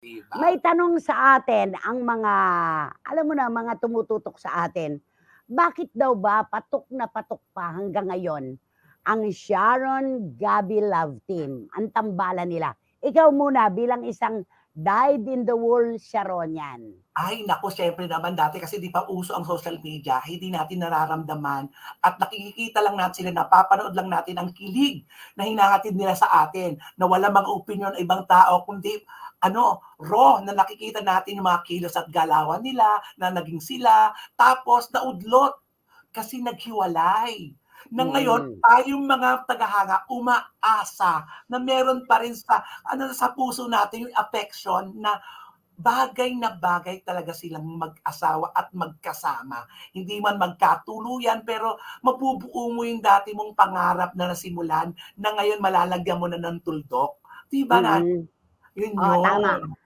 'Di ba? May tanong sa atin ang mga, alam mo na, mga tumututok sa atin. Bakit daw ba patok na patok pa hanggang ngayon ang Sharon Gabi Love Team, ang tambalan nila? Ikaw muna bilang isang dyed in the wool Sharonian. Ay naku, siyempre naman dati kasi 'di pa uso ang social media, hindi natin nararamdaman at nakikita lang natin sila, napapanood lang natin ang kilig na hinahatid nila sa atin, na walang mga opinyon ng ibang tao kundi ano, raw na nakikita natin yung mga kilos at galawan nila, na naging sila, tapos naudlot kasi naghiwalay. Na ngayon, Mm. tayong mga tagahanga umaasa na meron pa rin sa ano, sa puso natin yung affection na bagay na bagay talaga silang mag-asawa at magkasama. Hindi man magkatuluyan pero mabubuo mo yung dati mong pangarap na nasimulan na ngayon malalagyan mo na ng tuldok. 'Di ba na yun tama. yun.